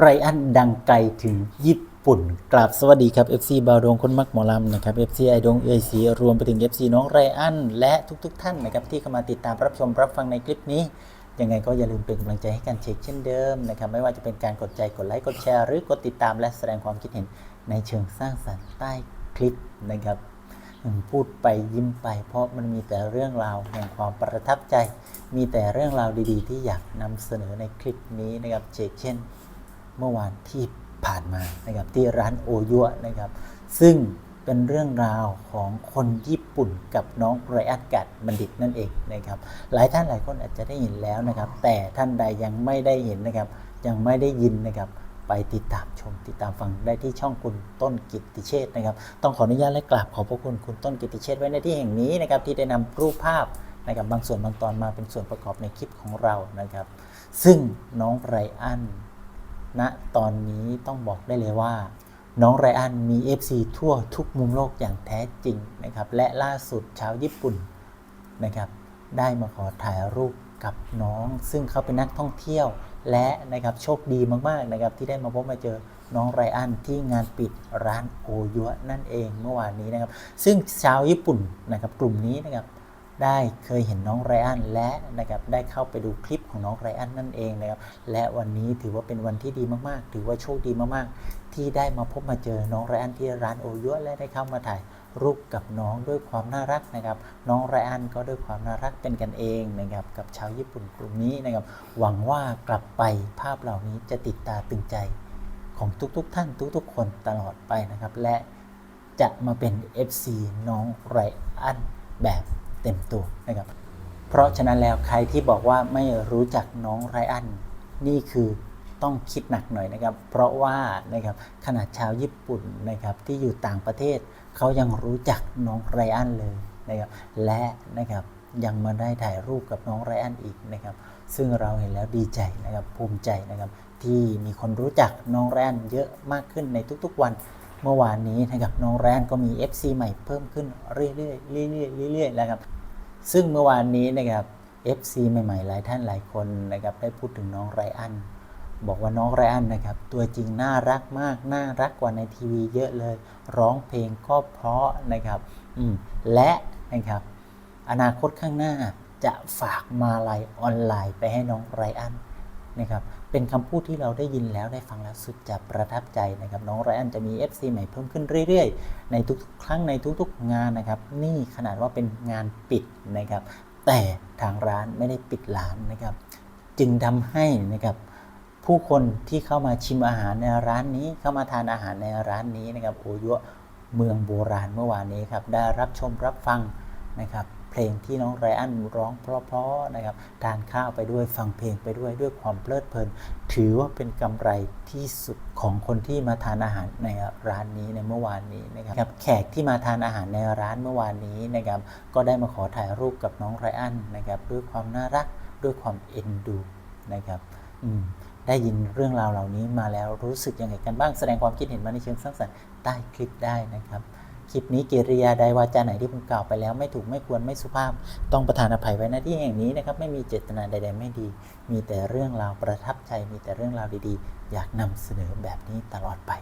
ไรอันดังไกลถึงญี่ปุ่น กราบสวัสดีครับ FC บาวดงคนมักหมอลำนะครับ FC ไอดงเอยสีรวมไปถึง FC น้องไรอันและทุกๆทท่านนะครับที่เข้ามาติดตามรับชมรับฟังในคลิปนี้ยังไงก็อย่าลืมเป็นกำลังใจให้กันเช็คเช่นเดิมนะครับไม่ว่าจะเป็นการกดใจกดไลค์กดแชร์หรือกดติดตามและแสดงความคิดเห็นในเชิงสร้างสรรค์ใต้คลิปนะครับพูดไปยิ้มไป เพราะมันมีแต่เรื่องราวแห่งความประทับใจ มีแต่เรื่องราวดีๆ ที่อยากนำเสนอในคลิปนี้นะครับเชกเช่น เมื่อวานที่ผ่านมานะครับที่ร้านโอยัวนะครับ ซึ่งเป็นเรื่องราวของคนญี่ปุ่นกับน้องไรอันกัดบัณฑิตนั่นเองนะครับ หลายท่านหลายคนอาจจะได้เห็นแล้วนะครับ แต่ท่านใดยังไม่ได้เห็นนะครับ ยังไม่ได้ยินนะครับไปติดตามชมติดตามฟังได้ที่ช่องคุณต้นกิติเชษนะครับ ต้องขออนุญาตและกราบขอบพระคุณคุณต้นกิติเชษไว้ในที่แห่งนี้นะครับ ที่ได้นำรูปภาพนะครับบางส่วนบางตอนมาเป็นส่วนประกอบในคลิปของเรานะครับ ซึ่งน้องไรอัน ณตอนนี้ต้องบอกได้เลยว่า น้องไรอันมี FC ทั่วทุกมุมโลกอย่างแท้จริงนะครับ และล่าสุดชาวญี่ปุ่นนะครับ ได้มาขอถ่ายรูปกับน้อง ซึ่งเขาเป็นนักท่องเที่ยว และนะครับโชคดีมากๆนะครับที่ได้มาพบมาเจอน้องไรอันที่งานปิดร้านโอยัวนั่นเองเมื่อวานนี้นะครับ ซึ่งชาวญี่ปุ่นนะครับกลุ่มนี้นะครับ ได้เคยเห็นน้องไรอันและนะครับได้เข้าไปดูคลิปของน้องไรอันนั่นเองนะครับและวันนี้ถือว่าเป็นวันที่ดีมากๆ ถือว่าโชคดีมากๆ ที่ได้มาพบมาเจอน้องไรอันที่ร้านโอยัวและได้เข้ามาถ่ายรูปกับน้องด้วยความน่ารักนะครับ น้องไรอันก็ด้วยความน่ารักเป็นกันเองนะครับกับชาวญี่ปุ่นกลุ่มนี้นะครับ หวังว่ากลับไปภาพเหล่านี้จะติดตาตึงใจของทุกๆ ท่านทุกๆ คนตลอดไปนะครับ และจะมาเป็น FC น้องไรอันแบบ เต็มตัวนะครับ เพราะฉะนั้นแล้วใครที่บอกว่าไม่รู้จักน้องไรอันนี่คือต้องคิดหนักหน่อยนะครับ เพราะว่านะครับขนาดชาวญี่ปุ่นนะครับที่อยู่ต่างประเทศเขายังรู้จักน้องไรอันเลยนะครับและนะครับยังมาได้ถ่ายรูปกับน้องไรอันอีกนะครับ ซึ่งเราเห็นแล้วดีใจนะครับภูมิใจนะครับที่มีคนรู้จักน้องไรอันเยอะมากขึ้นในทุกๆวัน เมื่อวานนี้นะครับน้องแรนก็มี FC ใหม่เพิ่มขึ้นเรื่อยๆเรื่อยๆเรื่อยๆแล้วครับซึ่งเมื่อวานนี้นะครับ FC ใหม่ๆ หลายท่านหลายคนนะครับได้พูดถึงน้องไรอันบอกว่าน้องไรอันนะครับ ตัวจริงน่ารักมาก น่ารักกว่าในทีวีเยอะเลย ร้องเพลงก็เพราะนะครับอืมและนะครับอนาคตข้างหน้าจะฝากมาลัยออนไลน์ไปให้น้องไรอัน นะครับเป็นคำพูดที่เราได้ยินแล้วได้ฟังแล้วสุดจะประทับใจนะครับน้องไรอันจะมี FC ใหม่เพิ่มขึ้นเรื่อยๆ ในทุกๆ ครั้งในทุกๆ งานนะครับ นี่ขนาดว่าเป็นงานปิดนะครับ แต่ทางร้านไม่ได้ปิดร้านนะครับ จึงทำให้นะครับผู้คนที่เข้ามาชิมอาหารในร้านนี้เข้ามาทานอาหารในร้านนี้นะครับโอยัวเมืองโบราณเมื่อวานนี้ครับได้รับชมรับฟังนะครับ เพลงที่น้องไรอันร้องเพราะๆนะครับทานข้าวไปด้วยฟังเพลงไปด้วยด้วยความเพลิดเพลิน ถือว่าเป็นกำไรที่สุดของคนที่มาทานอาหารในร้านนี้ในเมื่อวานนี้นะครับแขกที่มาทานอาหารในร้านเมื่อวานนี้นะครับก็ได้มาขอถ่ายรูปกับน้องไรอันนะครับด้วยความน่ารักด้วยความเอ็นดูนะครับอืมได้ยินเรื่องราวเหล่านี้มาแล้วรู้สึกยังไงกันบ้างแสดงความคิดเห็นมาในเชิงสร้างสรรค์ใต้คลิปได้นะครับ คลิปนี้กิริยาใดวาจาไหนที่ผมกล่าวไปแล้ว ไม่ถูกไม่ควรไม่สุภาพ ต้องประทานอภัยไว้ณที่แห่งนี้นะครับ ไม่มีเจตนาใด ๆ ไม่ดี มีแต่เรื่องราวประทับใจมีแต่เรื่องราวดีๆ อยากนำเสนอแบบนี้ตลอดไป